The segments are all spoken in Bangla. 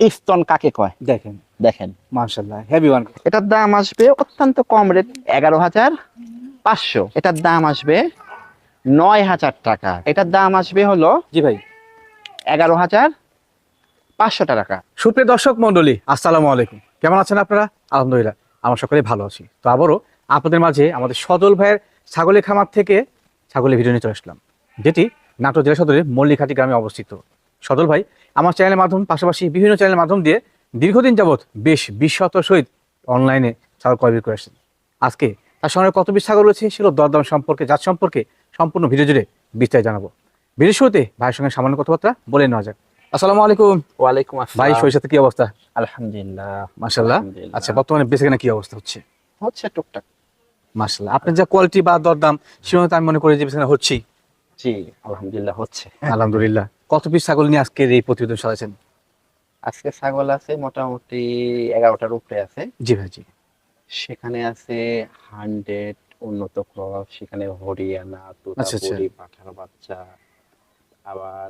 স্তন কাকে কয়? দেখেন। দেখেন। মার্শাল্লাহ হেভি ওয়ান এটার দাম আসবে অত্যন্ত কম রেট এগারো হাজার পাঁচশো। এটার দাম আসবে নয় হাজার টাকা। এটার দাম আসবে হলো জি ভাই। এগারো হাজার পাঁচশো টাকা। সুপ্রিয় দর্শক মন্ডলী আসসালামু আলাইকুম। কেমন আছেন আপনারা? আলহামদুলিল্লাহ আমরা সকলে ভালো আছি। তো আবারও আপনাদের মাঝে আমাদের সজল ভাইয়ের ছাগলের খামার থেকে ছাগলের ভিডিও নিয়ে চলে আসলাম যেটি নাটোর জেলা সদরের মল্লিকাটি গ্রামে অবস্থিত। সদল ভাই আমার চ্যানেলের মাধ্যম পাশাপাশি বিভিন্ন চ্যানেলের মাধ্যম দিয়ে দীর্ঘদিন যাবৎ বেশ বিশ্বত সহিত অনলাইনে ছাগল ক্রয় করে আসছেন আজকে তার সঙ্গে কত পিস ছাগল রয়েছে সেগুলো দরদাম সম্পর্কে জাত সম্পর্কে সম্পূর্ণ ভিডিও জুড়ে বিস্তারিত জানাব। ভিডিও শুরুতে ভাইয়ের সঙ্গে সামান্য কথাবার্তা বলে নেওয়া যাক। আসসালামু আলাইকুম। ওয়ালাইকুম আসসালাম। ভাই সরিষাতে কি অবস্থা? আলহামদুলিল্লাহ। আলহামদুলিল্লাহ। আচ্ছা বর্তমানে বেঁচে কেনা কি অবস্থা হচ্ছে? হচ্ছে টুকটাক। মাশাল্লাহ আপনার যা কোয়ালিটি বা দরদাম সেটা আমি মনে করি যে বেচাকেনা হচ্ছেই। জি আলহামদুলিল্লাহ হচ্ছে। আলহামদুলিল্লাহ। কত পিস ছাগল নিয়ে আজকে এই প্রতিবেদন সাজাচ্ছেন? আজকে ছাগল আছে মোটামুটি এগারোটার উপরে আছে। জি ভাই জি। সেখানে আছে হান্ড্রেড উন্নত ক্রস সেখানে হরিয়ানা আচ্ছা, আচ্ছা। তুতাপুরি পাঠার বাচ্চা আবার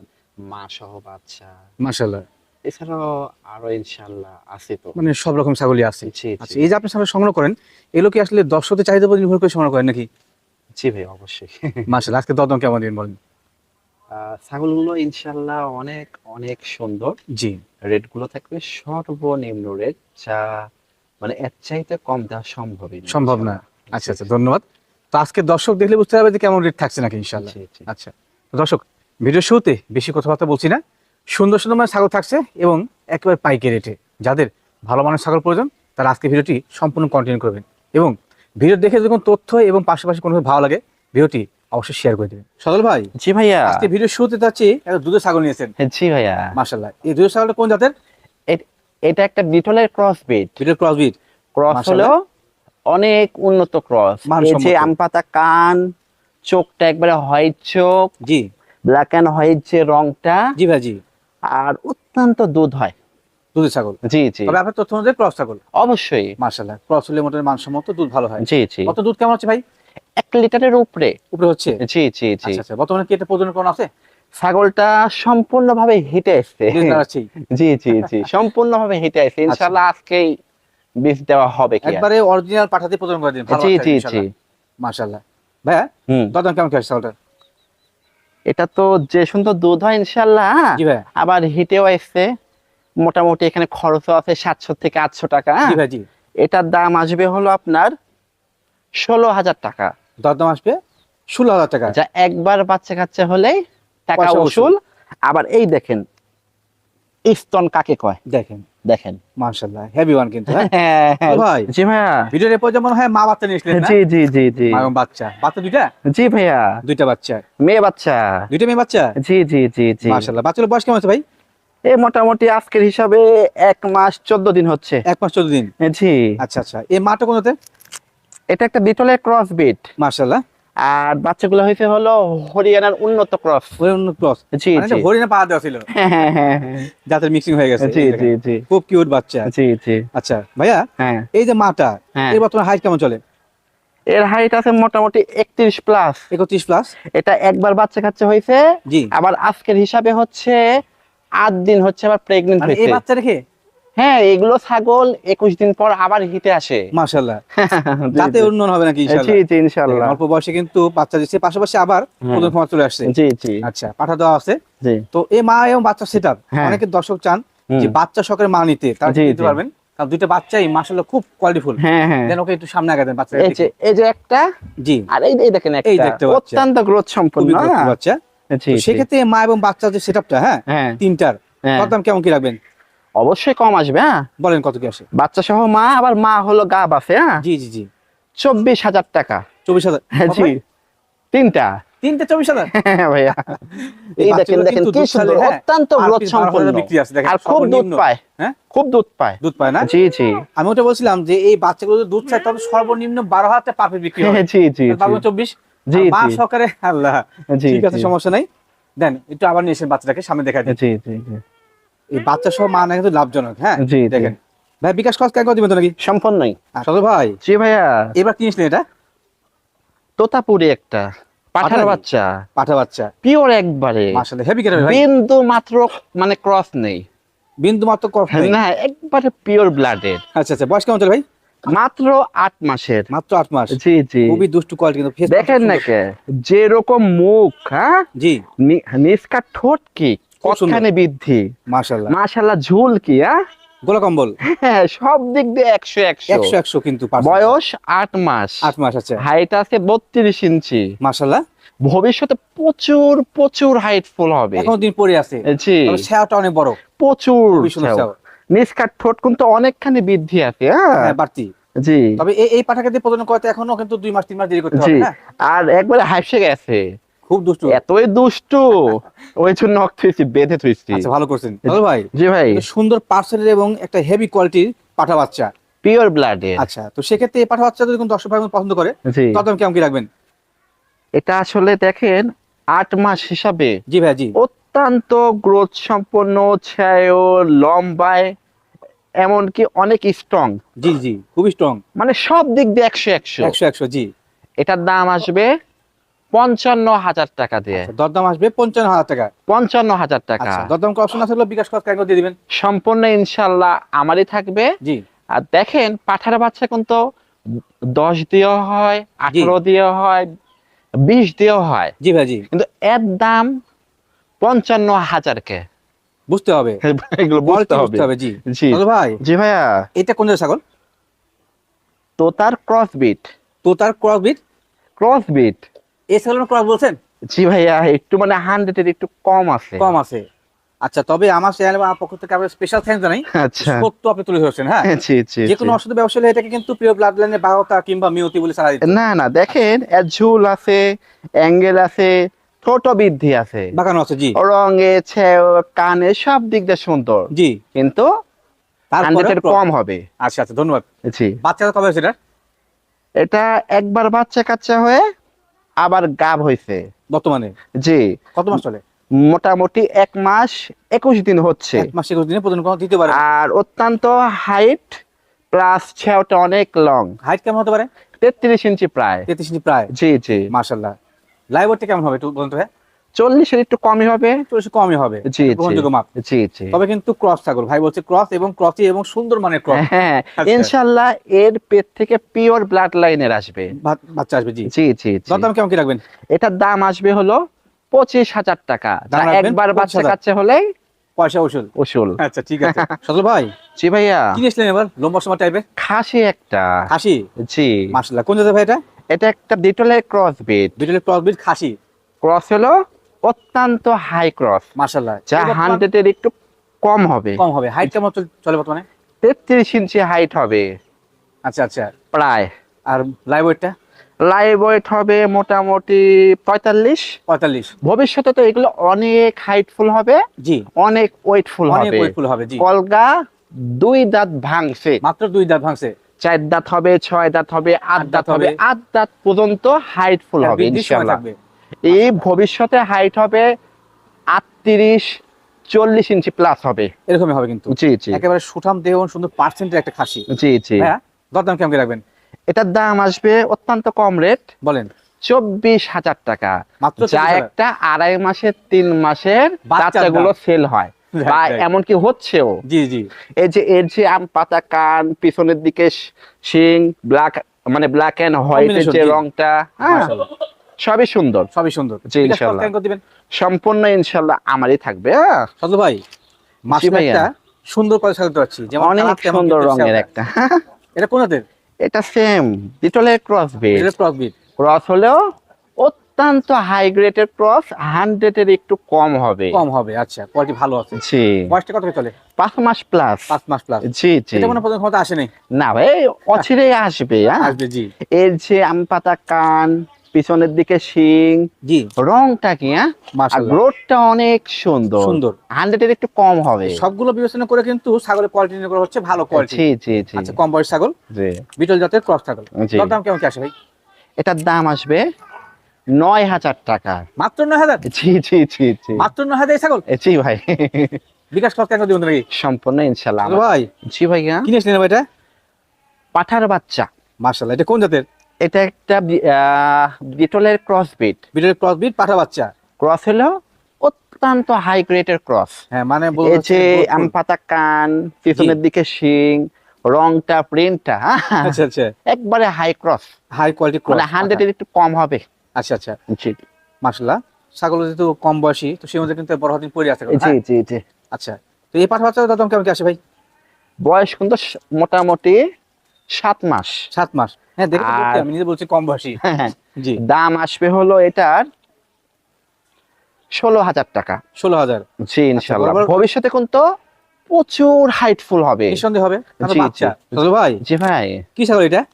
মা সহ বাচ্চা। মাশাল্লাহ এছাড়াও আরও ইনশাল্লাহ আছে তো। মানে সব রকম ছাগলই আছে। আচ্ছা এই যে আপনি ছাগল সংগ্রহ করেন এগুলো কি আসলে দর্শকদের চাহিদা উপর নির্ভর করে সংগ্রহ করেন নাকি? জি ভাই অবশ্যই। মাশাল্লাহ আজকে দরদাম কেমন দিন বলেন? ছাগলগুলো ইনশাল্লাহ অনেক অনেক সুন্দর। জি। রেটগুলো থাকবে সর্বনিম্ন রেট যা মানে এর চাইতে কম দেওয়া সম্ভবই না, সম্ভব না। আচ্ছা আচ্ছা ধন্যবাদ। তো আজকে দর্শক দেখলে বুঝতে পারবে যে কেমন রেট থাকছে নাকি ইনশাল্লাহ। আচ্ছা দর্শক ভিডিও শুরুতে বেশি কথাবার্তা বলছি না। সুন্দর সুন্দর মানে ছাগল থাকছে এবং একেবারে পাইকারি রেটে। যাদের ভালো মানের ছাগল প্রয়োজন তারা আজকে ভিডিওটি সম্পূর্ণ কন্টিনিউ করবেন। এবং ভিডিও দেখে যখন তথ্য এবং পাশাপাশি কোনো ভালো লাগে ভিডিওটি অবশ্যই শেয়ার করে দেবেন। সদল ভাই জি ভাইয়া। আজকে ভিডিও শুরুতে যাচ্ছি একটা দুধের ছাগল নিয়েছেন জি ভাইয়া। মাশাল্লাহ এই দুধের ছাগলটা কোন জাতের? এটা একটা বিটলের cross breed video crossbreed cross হলো অনেক উন্নত ক্রস এই যে আম পাতা কান চোখটা একবারে হোয়াইট চোখ জি। ব্ল্যাক অ্যান্ড হোয়াইট যে রংটা জি ভাই জি। আর অত্যন্ত দুধ হয়। দুধের ছাগল। জি জি। তবে আপনার তথ্য অনুযায়ী ক্রস ছাগল। অবশ্যই। মাশাল্লাহ ক্রস হলে মোটামুটি মানসম্মত দুধ ভালো হয়। জি জি। কত দুধ কেমন আছে ভাই? এক লিটারের উপরে। উপরে হচ্ছে? জি জি জি। আচ্ছা আচ্ছা। বর্তমানে কি এটা প্রজনন কোন আছে? ছাগলটা সম্পূর্ণভাবে হিটে দুধ দাঁড়াচ্ছেই জি জি জি। সম্পূর্ণভাবে হিটে এসছে ইনশাআল্লাহ আজকেই বীজ দেওয়া হবে কি একবারে অরিজিনাল পাঠাতে প্রজনন করে দিন। জি জি জি। মাশাল্লাহ ভাইয়া হুম। দরদাম কেমন কি ছাগলটা এটা তো যে সুন্দর দুধ হয় ইনশাআল্লাহ? জি ভাই আবার হিটেও এসছে মোটামুটি এখানে খরচও আছে সাতশো থেকে আটশো টাকা। ভাই এটার দাম আসবে হলো আপনার ষোলো হাজার টাকা। দরদাম আসবে ষোলো হাজার টাকা। যা একবার বাচ্চা কাচ্চা টাকা উসুল। আবার এই দেখেন স্তন কাকে কয়? দেখেন। দেখেন। মাশাল্লাহ হেভি ওয়ান কিন্তু। ও ভাই জি ভাইয়া। ভিডিওর এরপর যেমন হয় মা বাচ্চা নিয়ে জি জি জি জি। মা বাচ্চা। বাচ্চা দুইটা? জি ভাইয়া। দুইটা বাচ্চা। মেয়ে বাচ্চা। দুইটা মেয়ে বাচ্চা? জি জি বয়স কেমন আছে ভাই? এ মোটামুটি আজকের হিসাবে এক মাস চোদ্দ দিন হচ্ছে। এক মাস চোদ্দ দিন? জি। আচ্ছা আচ্ছা। এই মাটা কোনতে এটা একটা বিটলের ক্রস বিট মাশাল্লাহ আর বাচ্চাগুলো হয়েছে হলো হরিয়ানার উন্নত ক্রস ক্রস জি মানে জি পা দেওয়া ছিল। হ্যাঁ হ্যাঁ হ্যাঁ হ্যাঁ। মিক্সিং হয়ে গেছে। জি জি জি। খুব কিউট বাচ্চা। জি জি। আচ্ছা ভাইয়া হ্যাঁ। এই যে মাটা এই বর্তমানে হাইট কেমন চলে? এর হাইট আছে মোটামুটি একত্রিশ প্লাস একত্রিশ প্লাস এটা একবার বাচ্চা কাচ্চা হয়েছে জি। আবার আজকের হিসাবে হচ্ছে আট দিন হচ্ছে আবার প্রেগনেন্ট মানে এই হয়েছে বাচ্চা রেখে হ্যাঁ এগুলো ছাগল একুশ দিন পর আবার হিটে আসে। যাতে জি। উন্নয়ন হবে নাকি জি জি ইনশাল্লাহ অল্প বয়সে কিন্তু বাচ্চা দিচ্ছে পাশাপাশি আবার হ্যাঁ। প্রথম চলে আসছে। জি জি। আচ্ছা পাঠা দেওয়া আছে। তো এই মা এবং বাচ্চা হ্যাঁ। অনেকে দর্শক চান যে বাচ্চা শখের মা নিতে তারা পারবেন। কারণ দুইটা বাচ্চাই খুব কোয়ালিটিফুল হ্যাঁ হ্যাঁ। দেন ওকে একটু সামনে আগাতেন বাচ্চা এই যে এই যে একটা জি। আর এই দেখেন এই দেখতে অত্যন্ত গ্রোথ সম্পন্ন? বাচ্চা। সেক্ষেত্রে মা এবং বাচ্চার যে সেটআপটা হ্যাঁ হ্যাঁ। তিনটার। কত দাম কেমন কি রাখবেন? অবশ্যই কম আসবে হ্যাঁ? বলেন কত কি আসে? বাচ্চা সহ মা আবার মা হলো গা আছে হ্যাঁ? জি জি জি। চব্বিশ হাজার টাকা। চব্বিশ হাজার? হ্যাঁ, জি। তিনটা। তিনটা চব্বিশ হাজার? ভাইয়া। এই দেখেন দেখেন কি সুন্দর অত্যন্ত গ্রোথ সম্পন্ন। বিক্রি আছে, দেখেন, আর খুব দুধ পায় হ্যাঁ? খুব দুধ পায়। দুধ পায় না? জি জি। আমি ওটা বলছিলাম যে এই বাচ্চাগুলো দুধ চায় তবে সর্বনিম্ন বারো হাজার বিক্রি হয় হ্যাঁ, জি জি বারো চব্বিশ জি, আর মা সহকারে আল্লাহ। জি ঠিক আছে সমস্যা নাই। দেন একটু আবার নিয়ে এসেন বাচ্চাটাকে সামনে দেখা জি জি। এই বাচ্চা সহ মা কিন্তু লাভজনক হ্যাঁ? জি। দেখেন। ভাই বিকাশ খরচ কেন দিবেন নাকি? সম্পূর্ণই সদর ভাই জি ভাইয়া। এবার এটা? তোতাপুরি একটা। পাঠার বাচ্চা। পাঠা বাচ্চা। পিওর একবারে। মাসালে হেভি কেটে ভাই। বিন্দু মাত্র মানে ক্রস নেই। বিন্দু মাত্র ক্রস নেই? না একবারে পিওর ব্লাডের আচ্ছা আচ্ছা বয়স কেমন চলে ভাই? মাত্র আট মাসের। মাত্র আট মাস। জি জি। খুবই দুষ্টু কোয়ালিটি কিন্তু দেখেন না কে? যেরকম মুখ হ্যাঁ? জি। নিষ্কার ঠোঁট কি খুব সুন্দর। কতখানি বৃদ্ধি। মাশাআল্লাহ। মাশাল্লাহ ঝুল কি হ্যাঁ গোলা কম্বল? হ্যাঁ সব দিক দিয়ে একশো একশো। একশো একশো কিন্তু বয়স আট মাস। আট মাস আচ্ছা। হাইট আছে বত্রিশ ইঞ্চি। মাশাআল্লাহ। ভবিষ্যতে প্রচুর প্রচুর হাইটফুল হবে। এখনও দিন পরে আছে। জি অনেক বড়। প্রচুর। নিষ্কার ঠোঁট কিন্তু অনেকখানি বৃদ্ধি আছে হ্যাঁ? হ্যাঁ, বাড়তি। জি। তবে এই পাঠাকে দিয়ে প্রজনন করতে এখনও কিন্তু দুই মাস তিন মাস দেরি করতে হবে আর একবারে হাসে গেছে। খুব দুষ্টু। এতই দুষ্টু। ওই জন্য থুইছি বেঁধে থুইছি। আচ্ছা ভালো করছেন। দাদু ভাই? জি ভাই। সুন্দর পার্সেলের এবং একটা হেভি কোয়ালিটির পাঠা বাচ্চা। পিওর ব্লাডের আচ্ছা তো সেক্ষেত্রে এই পাঠা বাচ্চা যদি কোনো দর্শক ভাই পছন্দ করে তত কেমন কি রাখবেন? এটা আসলে দেখেন আট মাস হিসাবে জি ভাই জি। অত্যন্ত গ্রোথ সম্পন্ন ছায় লম্বায় এমনকি অনেক স্ট্রং জি জি খুবই স্ট্রং মানে সব দিক দিয়ে একশো একশো। একশো একশো জি। এটার দাম আসবে পঞ্চান্ন হাজার টাকা দিয়ে। আচ্ছা, দরদাম আসবে পঞ্চান্ন হাজার টাকা পঞ্চান্ন হাজার টাকা। আচ্ছা দরদাম অপশন আছে বিকাশ দিয়ে দিবেন। সম্পূর্ণ ইনশাল্লাহ আমারই থাকবে। জি। আর দেখেন পাঠার বাচ্চা কিন্তু দশ দিয়েও হয় আঠারো দিয়েও হয় বিশ দিয়েও হয়। জি ভাই জি। কিন্তু এর দাম পঞ্চান্ন হাজার কে? বুঝতে হবে। এগুলো বুঝতে হবে। জি। জি। ভাই জি ভাইয়া। এটা কোন ছাগল? তো তার ক্রস বিট তো ক্রস বলছেন? জি ভাইয়া একটু মানে হান্ড্রেডের একটু কম আছে। কম আছে। আচ্ছা তবে আমার চ্যানেল বা পক্ষ থেকে স্পেশাল জানাই। আচ্ছা। সত্য আপনি তুলে ধরছেন হ্যাঁ? জি জি যে কোনো জি। ব্যবসা হলে এটাকে কিন্তু প্রিয় ব্লাড লাইনের বাহতা কিংবা মিয়তি বলে ছাড়া না না দেখেন ঝুল আছে অ্যাঙ্গেল আছে ছোট বৃদ্ধি আছে। বাগানো আছে জি। রঙে কানে সব দিক দিয়ে সুন্দর। জি। কিন্তু হান্ড্রেডের কম হবে। আচ্ছা আচ্ছা ধন্যবাদ। জি। বাচ্চাটা কবে এটা? এটা একবার বাচ্চা কাচ্চা হয়ে আবার গাব হয়েছে বর্তমানে? জি। কত মাস চলে? মোটামুটি এক মাস একুশ দিন হচ্ছে। এক মাস একুশ দিনে প্রজন দিতে পারে আর অত্যন্ত হাইট প্লাস ছেওটা অনেক লং। হাইট কেমন হতে পারে? তেত্রিশ ইঞ্চি প্রায়। তেত্রিশ ইঞ্চি প্রায়। জি জি। মার্শাল্লাহ লাইভ কেমন হবে একটু বলুন তো ভাই? চল্লিশের একটু কমই হবে। চল্লিশ কমই হবে। জি জি গ্রহণযোগ্য মাপ। জি জি। তবে কিন্তু ক্রস ছাগল ভাই বলছে ক্রস এবং ক্রসি এবং সুন্দর মানের ক্রস। হ্যাঁ আচ্ছা। ইনশাল্লাহ এর পেট থেকে পিওর ব্লাড লাইনের আসবে। বাচ্চা আসবে জি। জি জি জি। কেমন কি রাখবেন? এটার দাম আসবে হলো পঁচিশ হাজার টাকা। দাম একবার বাচ্চা কাচ্চা হলেই পয়সা ওষুধ উসুল। আচ্ছা ঠিক আছে। সজল ভাই জি ভাইয়া। কি নিয়েছিলেন এবার? লম্বা সময় টাইপের? খাসি একটা। খাসি? জি। কোন জাতের ভাই এটা? এটা একটা ডিটলের ক্রস বিট ক্রস বিট খাসি। ক্রস হলো অত্যন্ত হাই ক্রস মার্শাল্লাহ যা হান্ড্রেডের একটু কম হবে। কম হবে। হাইট কেমন চলে বর্তমানে? তেত্রিশ ইঞ্চি হাইট হবে। আচ্ছা আচ্ছা। প্রায়। আর লাইভ ওয়েটটা লাইভ ওয়েট হবে মোটামুটি পঁয়তাল্লিশ। পঁয়তাল্লিশ। ভবিষ্যতে তো এগুলো অনেক হাইটফুল হবে। জি। অনেক ওয়েটফুল হবে। ওয়েটফুল হবে জি। কলগা দুই দাঁত ভাঙছে। মাত্র দুই দাঁত ভাঙছে। চার দাঁত হবে ছয় দাঁত হবে আট দাঁত হবে। আট দাঁত পর্যন্ত হাইটফুল হবে ইনশাআল্লাহ। থাকবে। এই ভবিষ্যতে হাইট হবে আটত্রিশ চল্লিশ ইঞ্চি প্লাস হবে। এরকমই হবে কিন্তু। জি জি। একেবারে সুঠাম দেহ সুন্দর পার্সেন্টের একটা খাসি। জি জি। হ্যাঁ দরদাম কেমন রাখবেন? এটার দাম আসবে অত্যন্ত কম রেট বলেন। চব্বিশ হাজার টাকা। মাত্র যা একটা আড়াই মাসের তিন মাসের বাচ্চাগুলো সেল হয়। বা. এমনকি হচ্ছেও। জি জি। এই যে এর যে আম পাতা কান পিছনের দিকে শ- ব্ল্যাক মানে ব্ল্যাক এন্ড হোয়াইটের যে রংটা হ্যাঁ। সবই সুন্দর। সবই সুন্দর। জি, ইনশাআল্লাহ। সম্পূর্ণ ইনশাল্লাহ আমারই থাকবে হ্যাঁ। সজল ভাই সুন্দর করে সাজাতে পারছি যেমন অনেক সুন্দর রঙের একটা এটা কোন জাতের এটা same ডিটলের cross breed cross breed cross হলেও অত্যন্ত হাই গ্রেডের ক্রস হান্ড্রেডের একটু কম হবে। কম হবে আচ্ছা কোয়ালিটি ভালো আছে। জি। বয়সটা কত চলে পাঁচ মাস প্লাস পাঁচ মাস প্লাস জি জি। এটা মনে পর্যন্ত ক্ষমতা আসেনি না ভাই অচিরেই আসবে হ্যাঁ। আসবে জি। এর যে আম পাতা কান পিছনের দিকে শিং জি। রংটা কি হ্যাঁ? গ্রোথটা অনেক সুন্দর। সুন্দর। হান্ড্রেডের একটু কম হবে। সবগুলো বিবেচনা করে কিন্তু ছাগলের কোয়ালিটি নির্ভর হচ্ছে ভালো কোয়ালিটি জি জি জি। আচ্ছা কম বয়স ছাগল জি। বিটল জাতের ক্রস ছাগল। দাম কেমন কি আসে ভাই? এটার দাম আসবে নয় হাজার টাকা। মাত্র নয় হাজার? জি জি জি জি। মাত্র নয় হাজার ছাগল? জি ভাই। বিকাশ খরচ কেন দিবেন নাকি সম্পূর্ণ ইনশাল্লাহ সজল ভাই। জি ভাইয়া। কি নিয়েছিলেন ভাই এটা? পাঠার বাচ্চা। মার্শাল্লাহ এটা কোন জাতের? এটা একটা বিটলের ক্রস বিট বিটলের ক্রস বিট পাঠা বাচ্চা। ক্রস হলো অত্যন্ত হাই গ্রেডের ক্রস হ্যাঁ মানে যে আম পাতা কান পিছনের দিকে শিং রংটা প্রিন্টটা আচ্ছা আচ্ছা। একবারে high cross high quality cross মানে হান্ড্রেড এর একটু কম হবে। আচ্ছা আচ্ছা। জি। মাশাআল্লাহ। ছাগল যেহেতু কম বয়সী তো সেই মধ্যে কিন্তু বড় হদিন পড়ে আছে জি জি জি। আচ্ছা। তো এই পাঠা বাচ্চার দাম কেমন কি আসে ভাই? বয়স কিন্তু মোটামুটি সাত মাস। সাত মাস। হ্যাঁ দেখে আমি নিজে বলছি কম বয়সী। জি। দাম আসবে হলো এটার ষোলো হাজার টাকা। ষোলো হাজার। জি ইনশাল্লাহ বরাবর- ভবিষ্যতে কিন্তু প্রচুর হাইটফুল হবে। হবে। ভাই? জি ভাই। কি ছাগল এটা?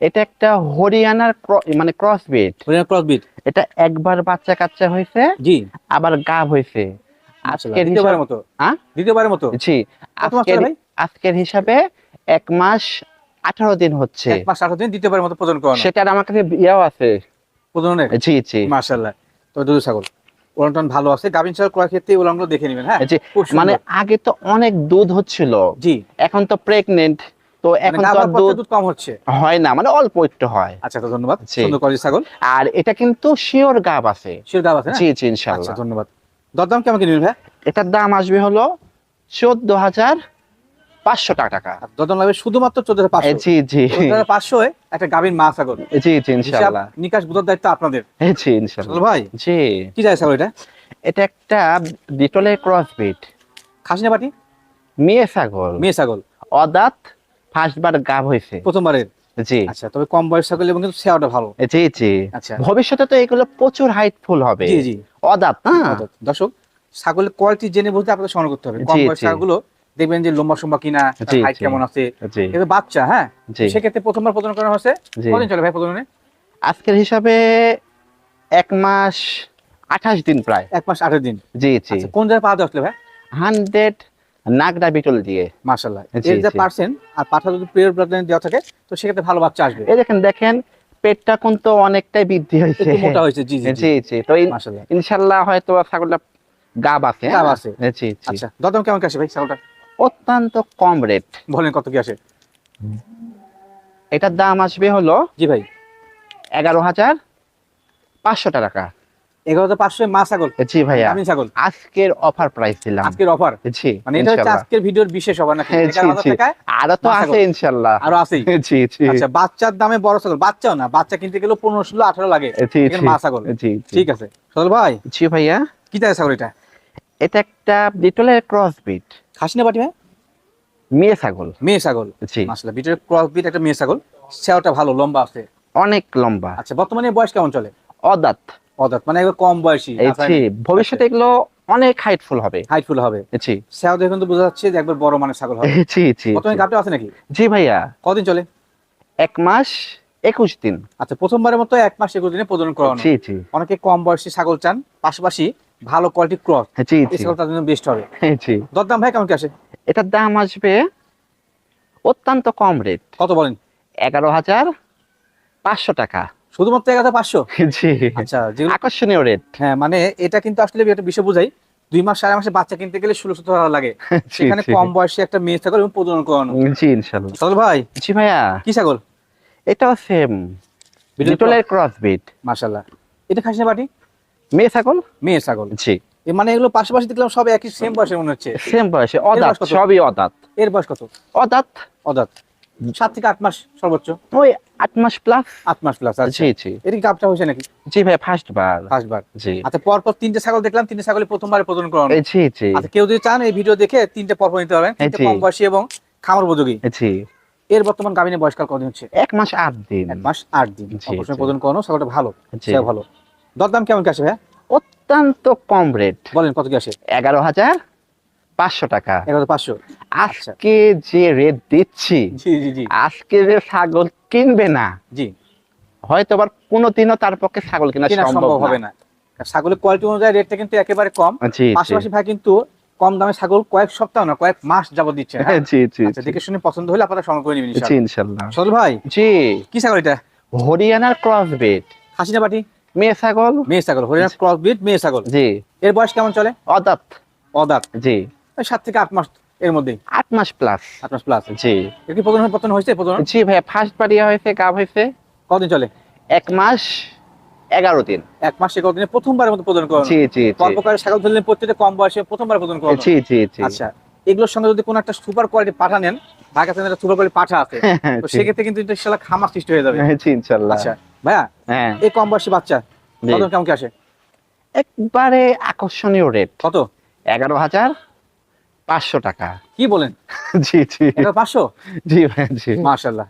এটা একটা হরিয়ানার মানে cross breed Haryana cross breed এটা একবার বাচ্চা কাচ্চা হয়েছে জি। আবার গাব হয়েছে। আজকের দ্বিতীয়বারের মতো। হ্যাঁ? দ্বিতীয়বারের মতো। জি? আজকের হিসাবে এক মাস আঠারো দিন হচ্ছে। এক মাস আঠারো দিন দ্বিতীয়বারের মতো প্রজন করানো। সেটার আমার কাছে ইয়েও আছে। প্রজনের জি জি। মাশাআল্লাহ। তো দুধ ছাগল। ভালো আছে। গাভিন ছাগল ক্ষেত্রে ওলানগুলো দেখে নেবেন হ্যাঁ? মানে আগে তো অনেক দুধ হচ্ছিল। জি। এখন তো প্রেগনেন্ট তো এখন মানে পর দুধ কম হচ্ছে। হয় না মানে অল্প একটু হয়। আচ্ছা তো ধন্যবাদ। সুন্দর ছাগল। আর এটা কিন্তু শিওর গাব আছে। শির গাভ আছে? জি জি আচ্ছা ধন্যবাদ। দরদাম কেমন কিনবেন ভাই এটার দাম আসবে হলো চোদ্দ হাজার পাঁচশো টাকা। দরদাম লাগবে শুধুমাত্র চোদ্দ পাঁচশো। জি জি। পাঁচশো একটা গাভীর মা ছাগল। জি জি হিসাব নিকাশ বুঝার দায়িত্ব আপনাদের। জি ভাই জি। কি যায় ছাগল এটা? এটা একটা ডিটলের ক্রস বিট খাসিনা বাটি মেয়ে ছাগল। মেয়ে ছাগল। অদাত ফার্স্ট বার গাব হয়েছে। প্রথমবারের? জি। আচ্ছা তবে কম বয়স ছাগল এবং কিন্তু সেওয়াটা ভালো। জি জি। আচ্ছা। ভবিষ্যতে তো এগুলো প্রচুর হাইটফুল হবে। জি জি। অদাত না দর্শক ছাগলের কোয়ালিটি জেনে বুঝতে আপনাদের সমান করতে হবে। কম বয়স ছাগলগুলো দেখবেন যে লম্বা সম্বা কিনা হাইট কেমন আছে? বাচ্চা হ্যাঁ? সেক্ষেত্রে প্রথমবার প্রদান করা হচ্ছে জি। কদিন চলে ভাই প্রদানে আজকের হিসাবে এক মাস আঠাশ দিন প্রায়। এক মাস আঠাশ দিন? জি জি। আচ্ছা, কোন জায়গায় পাওয়া ভাই? হান্ড্রেড নাগদা বিটল দিয়ে। মার্শাল্লাহ জি, যে পার্সেন্ট আর পাঠা যদি প্রিয়র ব্লাড দেওয়া থাকে তো সেক্ষেত্রে ভালো বাচ্চা আসবে। এই দেখেন দেখেন পেটটা কিন্তু অনেকটাই বৃদ্ধি হয়েছে। মোটা হয়েছে জি জি জি। তো ইন- মার্শাল্লাহ ইনশাল্লাহ হয়তো ছাগলটা গাব আছে গাব হ্যাঁ? আছে। জি জি। আচ্ছা দরদাম কেমন কি আসে ভাই ছাগলটা অত্যন্ত কম রেট বলেন কত কি আসে? এটার দাম আসবে হলো জি ভাই। এগারো হাজার পাঁচশো টাকা। এগারো হাজার পাঁচশো মা ছাগল? জি ভাইয়া। আমি ছাগল? আজকের অফার প্রাইস দিলাম। আজকের অফার জি মানে এটা হচ্ছে আজকের ভিডিওর বিশেষ অফার নাকি? জি, এগারো হাজার জি। টাকায় আরও তো আছে ইনশাল্লাহ। আরও আছেই জি জি। আচ্ছা বাচ্চার দামে বড় ছাগল। বাচ্চাও না বাচ্চা কিনতে গেলেও পনেরো ষোলো আঠারো লাগে। মা ছাগল। জি জি। ঠিক আছে। সদল ভাই জি ভাইয়া। কি চাই ছাগল এটা? এটা একটা লিটলের ক্রস বিট খাসি না ভাই? মেয়ে ছাগল। মেয়ে ছাগল। জি। বিটের ক্রস বিট একটা মেয়ে ছাগল। সেওটা ভালো লম্বা আছে। অনেক লম্বা। আচ্ছা বর্তমানে বয়স কেমন চলে? অদাত। অদাত মানে একবার কম বয়সী জি ভবিষ্যতে এগুলো অনেক হাইটফুল হবে। হাইটফুল হবে। জি সেও দেখে কিন্তু বোঝা যাচ্ছে যে একবার বড় মানের ছাগল হবে। জি জি বর্তমানে জি। গাবটা আছে নাকি? জি ভাইয়া। কদিন চলে? এক মাস একুশ দিন। আচ্ছা প্রথমবারের মতো এক মাস একুশ দিনে প্রজনন করানো। জি জি অনেকে কম বয়সী ছাগল চান। পাশাপাশি ভালো কোয়ালিটি ক্রস জি তার জন্য বেস্ট হবে। জি। দরদাম ভাই কেমন কি আসে এটার দাম আসবে অত্যন্ত কম রেট কত বলেন? এগারো হাজার পাঁচশো টাকা। শুধুমাত্র এক হাজার পাঁচশো? জি। আচ্ছা আকর্ষণীয় রেট হ্যাঁ মানে এটা কিন্তু আসলে একটা বিষয় বুঝাই দুই মাস সাড়ে মাসে বাচ্চা কিনতে গেলে ষোলো সতেরো হাজার লাগে সেখানে কম বয়সে একটা মেয়ে ছাগল এবং প্রজনন করানো। জি ইনশাল্লাহ ছাগল ভাই? জি ভাইয়া। কি ছাগল? এটাও সেম লিটলের ক্রস বিট মাশাল্লাহ এটা খাসি না বাটি? মেয়ে ছাগল? মেয়ে ছাগল। জি। মানে এগুলো পাশাপাশি দেখলাম সব একই সেম বয়সের মনে হচ্ছে। সেম বয়সে অদাত সবই অদাত। এর বয়স কত? অদাত। অদাত। সাত থেকে আট মাস সর্বোচ্চ? ওই আট মাস প্লাস আট মাস প্লাস জি জি। এর গাবটা হয়েছে নাকি? জি ভাই ফার্স্ট বার। ফার্স্ট বার। জি। আচ্ছা পরপর তিনটে ছাগল দেখলাম তিনটে প্রথমবারে করানো। জি জি। আচ্ছা কেউ যদি চান এই ভিডিও দেখে তিনটে পরপর নিতে পারবেন। তিনটে কম বয়সী এবং খামার উপযোগী। জি। এর বর্তমান গাভিনের বয়সকাল কতদিন হচ্ছে? এক মাস আট দিন। এক মাস আট দিন। করানো ছাগলটা ভালো। ভালো। দরদাম কেমন কি আসে ভাইয়া? অত্যন্ত কম রেট বলেন কত কি আসে? এগারো হাজার পাঁচশো টাকা। এগারো পাঁচশো। আজকে যে রেট দিচ্ছি আজকে যে ছাগল কিনবে না জি। হয়তো আবার কোনোদিনও তার পক্ষে ছাগল কেনা সম্ভব হবে না। ছাগলের কোয়ালিটি অনুযায়ী রেটটা কিন্তু একেবারে কম। পাশাপাশি ভাই কিন্তু কম দামে ছাগল কয়েক সপ্তাহ না কয়েক মাস যাবত দিচ্ছে হ্যাঁ? জি জি আচ্ছা দেখে শুনে পছন্দ হলে আপনারা সংগ্রহ করে নেবেন ইনশাআল্লাহ। সজল ভাই জি। কি ছাগল এটা? হরিয়ানার ক্রস বেড হাসিনা বাটি? মেয়ে ছাগল? মেয়ে ছাগল হরিয়ানা ক্রস বিট মেয়ে ছাগল। জি। এর বয়স কেমন চলে? অদাত। অদাত। জি। সাত থেকে আট মাস এর মধ্যে আট মাস প্লাস আট মাস প্লাস জি। এর কি প্রজনন পতন হয়েছে? প্রজনন? জি ভাইয়া ফার্স্ট বাড়িয়া হয়েছে হয়েছে। কদিন চলে? এক মাস এগারো দিন। এক মাস এগারো দিনে প্রথমবারের মতো প্রদান করানো। জি জি ছাগল ধরলেন প্রত্যেকটা কম বয়সে প্রথমবার প্রদান করানো। জি জি জি। আচ্ছা এগুলোর সঙ্গে যদি কোনো একটা সুপার কোয়ালিটি পাঠা নেন ভাই কাছে একটা সুপার কোয়ালিটি পাঠা আছে হ্যাঁ, তো সেক্ষেত্রে কিন্তু ইনশাল্লাহ খামার সৃষ্টি হয়ে যাবে। হ্যাঁ, জি ইনশাল্লাহ। আচ্ছা ভাইয়া হ্যাঁ। এই কম বয়সী বাচ্চা কত কেমন কি আসে? একবারে আকর্ষণীয় রেট কত? এগারো হাজার পাঁচশো টাকা। কি বলেন? জি জি। পাঁচশো? জি জি।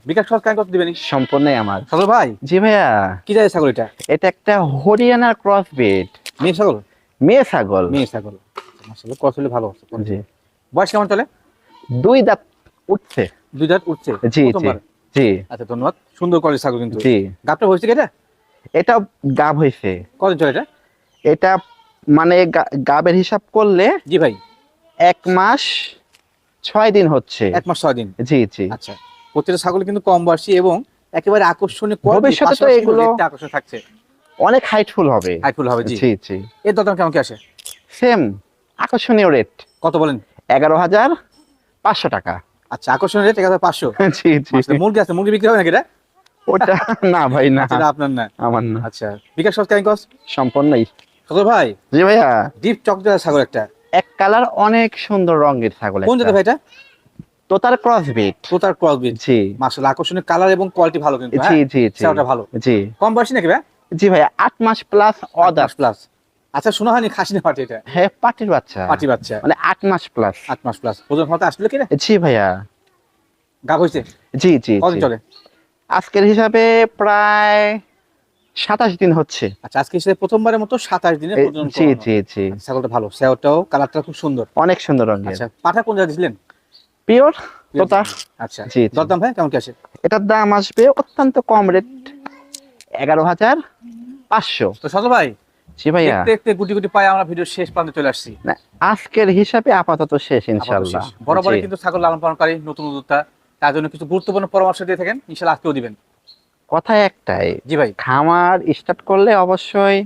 বিকাশ সরকার কত দিবেন? সম্পূর্ণই আমার। সদর ভাই? জি ভাইয়া। কি যায় এটা? একটা হরিয়ানার ক্রস বিট মেয়ে ছাগল? মেয়ে ছাগল। মেয়ে ছাগল। কত হলে ভালো জি। বয়স কেমন চলে দুই দাঁত উঠছে। দুই দাঁত উঠছে? জি জি। জি। আচ্ছা ধন্যবাদ। সুন্দর কোয়ালিটি ছাগল কিন্তু। জি। গাপটা হয়েছে কি এটা? এটা গাব হয়েছে কত চলে এটা? এটা মানে গাবের হিসাব করলে জি ভাই। এক মাস ছয় দিন হচ্ছে। এক মাস ছয় দিন। জি জি। আচ্ছা প্রত্যেকটা ছাগল কিন্তু কম বয়সী এবং একেবারে আকর্ষণীয় ভবিষ্যতে তো এগুলো- আকর্ষণ থাকছে। অনেক হাইটফুল হবে। হাইফুল হবে জি। জি জি। এর দরদাম কেমন কি আসে? সেম আকর্ষণীয় রেট কত বলেন? এগারো হাজার পাঁচশো টাকা। আচ্ছা আকর্ষণীয় রেট এক হাজার পাঁচশো। জি জি। মুরগি আছে মুরগি বিক্রি হবে নাকি এটা? ওটা না ভাই না। আপনার না। আমার না। আচ্ছা বিকাশ কেমন কস? সম্পূর্ণই। কত ভাই? জি ভাইয়া। ডিপ চকলেট ছাগল একটা। এক কালার অনেক সুন্দর রঙের ছাগল কোন জায়গা ভাই এটা? তো তার ক্রস বিট তোতার ক্রস বিট জি। মাসাল আকর্ষণীয় কালার এবং কোয়ালিটি ভালো কিন্তু জি হ্যাঁ? জি জি। সেটা ভালো। জি। কম বয়সী নাকি ভাই? জি ভাইয়া আট মাস প্লাস অদার প্লাস আচ্ছা শোনা হয়নি খাসি না পাটি এটা। হ্যাঁ পাটির বাচ্চা। পাটি বাচ্চা। মানে আট মাস প্লাস আট মাস প্লাস ওজন হতে আসলে কি রে? জি ভাইয়া। গাব হয়েছে জি জি জি। চলে? আজকের হিসাবে প্রায় সাতাশ দিন হচ্ছে। আচ্ছা আজকে সে প্রথমবারের মতো সাতাশ দিনের জি জি জি। আচ্ছা, ছাগলটা ভালো। সেওটাও কালারটা খুব সুন্দর। অনেক সুন্দর রঙের। আচ্ছা পাঠা কোন জায়গা দিছিলেন পিওর তোতা। আচ্ছা জি, জি। দরদাম ভাই কেমন কি আসে এটার দাম আসবে অত্যন্ত কম রেট এগারো হাজার পাঁচশো। তো সদর ভাই জি ভাইয়া। দেখতে দেখতে গুটি গুটি পায়ে আমরা ভিডিও শেষ প্রান্তে চলে আসছি। না, আজকের হিসাবে আপাতত শেষ ইনশাল্লাহ। বরাবরই কিন্তু ছাগল লালন পালনকারী নতুন উদ্যোক্তা। তার জন্য কিছু গুরুত্বপূর্ণ পরামর্শ দিয়ে থাকেন ইনশাল্লাহ আজকেও দিবেন। কথা একটাই জি ভাই। খামার স্টার্ট করলে অবশ্যই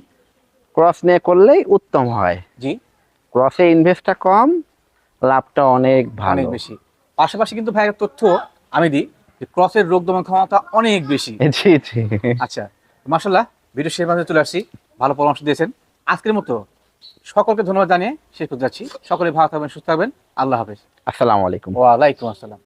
ক্রস নিয়ে করলেই উত্তম হয়। জি। ক্রসে ইনভেস্টটা কম লাভটা অনেক ভালো। অনেক বেশি। পাশাপাশি কিন্তু ভাই তথ্য আমি দিই যে ক্রসের রোগ দমন ক্ষমতা অনেক বেশি। জি জি। আচ্ছা মাসাল্লাহ ভিডিও শেষ মাঝে চলে আসছি। ভালো পরামর্শ দিয়েছেন। আজকের মতো সকলকে ধন্যবাদ জানিয়ে শেষ করতে যাচ্ছি। সকলে ভালো থাকবেন সুস্থ থাকবেন। আল্লাহ হাফেজ। আসসালামু আলাইকুম। ওয়ালাইকুম আসসালাম।